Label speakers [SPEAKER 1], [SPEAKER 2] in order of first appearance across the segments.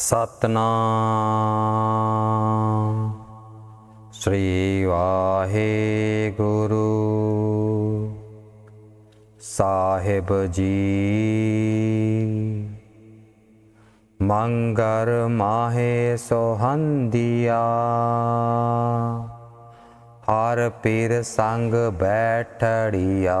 [SPEAKER 1] ਸਤਨਾਮ। ਸ੍ਰੀ ਵਾਹਿਗੁਰੂ। ਸਾਹਿਬ ਜੀ। ਮੰਗਰ ਮਾਹੇ ਸੋਹੰਦੀਆ। ਹਰ ਪੀਰ ਸੰਗ ਬੈਠੜੀਆ।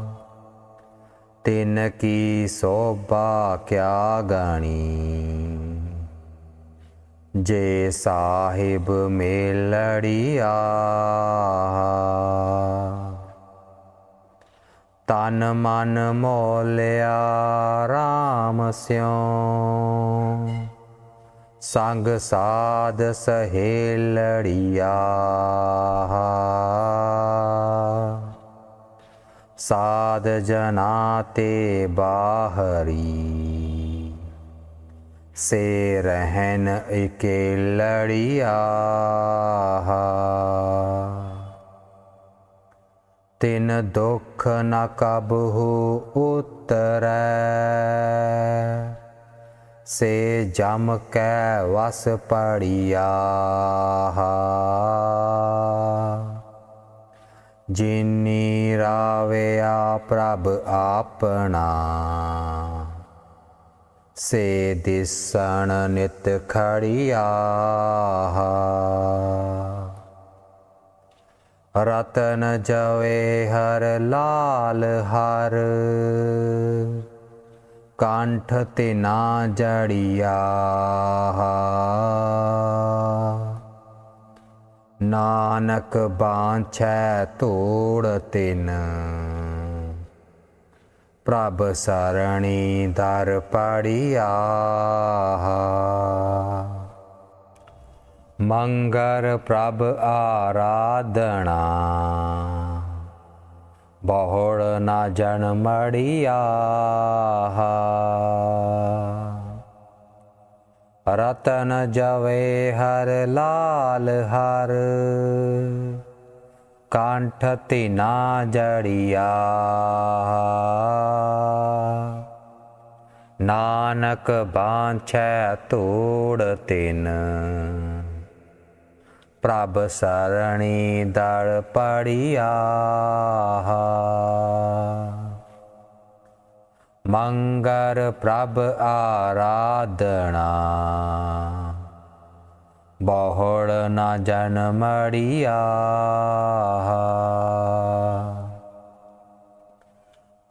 [SPEAKER 1] ਤਿਨ ਕੀ ਸੋਭਾ ਕਿਆ ਗਣੀ? ਜੇ ਸਾਹਿਬ ਮੇਲੜੀਆ ਤਨ ਮਨ ਮੋਲਿਆ RAM ਸਿਉ। ਸੰਗ ਸਾਧ ਸਹੇਲੜੀਆ ਸਾਧ ਜਨਾ ਤੇ ਬਾਹਰੀ। ਸੇ ਰਹਿਨ ਇਕੇਲੜੀਆ ਤਿਨ ਦੁਖ ਨ ਕਬਹੂ ਉਤਰੈ। ਸੇ ਜਮ ਕੈ ਵਸ ਪੜਿਆ ਜਿਨੀ ਰਾਵਿਆ ਪ੍ਰਭ ਆਪਣਾ। ਸੇ ਦਿਸਣ ਨਿਤ ਖੜੀਆ ਰਤਨ ਜਵੇ ਹਰ ਲਾਲ ਹਰ। ਕੰਠ ਤੇ ਨਾ ਜੜੀਆ। ਨਾਨਕ ਬਾਂਛੈ ਤੋੜ ਤਿਨ। ਪ੍ਰਭ ਸਰਣੀ ਦਰ ਪੜਿਆ। ਮੰਗਰ ਪ੍ਰਭ ਆਰਾਧਣਾ ਬਹੁੜ ਨਾ ਜਨ ਮੜਿਆ ਰਤਨ ਜਵੇ ਹਰ ਲਾਲ ਹਰ। ਕੰਠ ਤਿਨਾ ਜੜਿਆ। ਨਾਨਕ ਬਾਂਛੈ ਤੋੜ ਤਿਨ। ਪ੍ਰਭ ਸਰਣੀ ਦੜ ਪੜਿਆ। ਮੰਗਰ ਪ੍ਰਭ ਆਰਾਧਣਾ ਬਹੁੜ ਨਾ ਜਨ ਮੜੀਆ।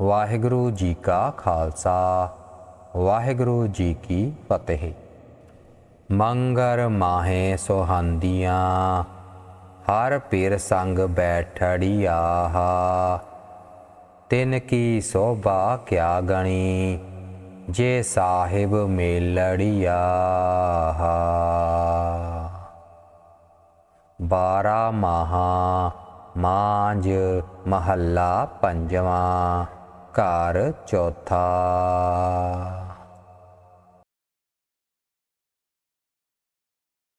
[SPEAKER 1] ਵਾਹਿਗੁਰੂ ਜੀ ਕਾ ਖਾਲਸਾ, ਵਾਹਿਗੁਰੂ ਜੀ ਕੀ ਫਤਿਹ। ਮੰਗਰ ਮਾਹੇ ਸੁਹਾੰਦੀਆਂ, ਹਰ ਪੀਰ ਸੰਗ ਬੈਠੜੀਆ। ਤਿਨ ਕੀ ਸੋਭਾ ਕਿਆ ਗਣੀ? ਜੇ ਸਾਹਿਬ ਮੇਲੜੀਆ ਬਾਰਾ ਮਹਾ ਮਾਂਜ ਮਹੱਲਾ ਪੰਜਵਾਂ, ਘਰ ਚੌਥਾ।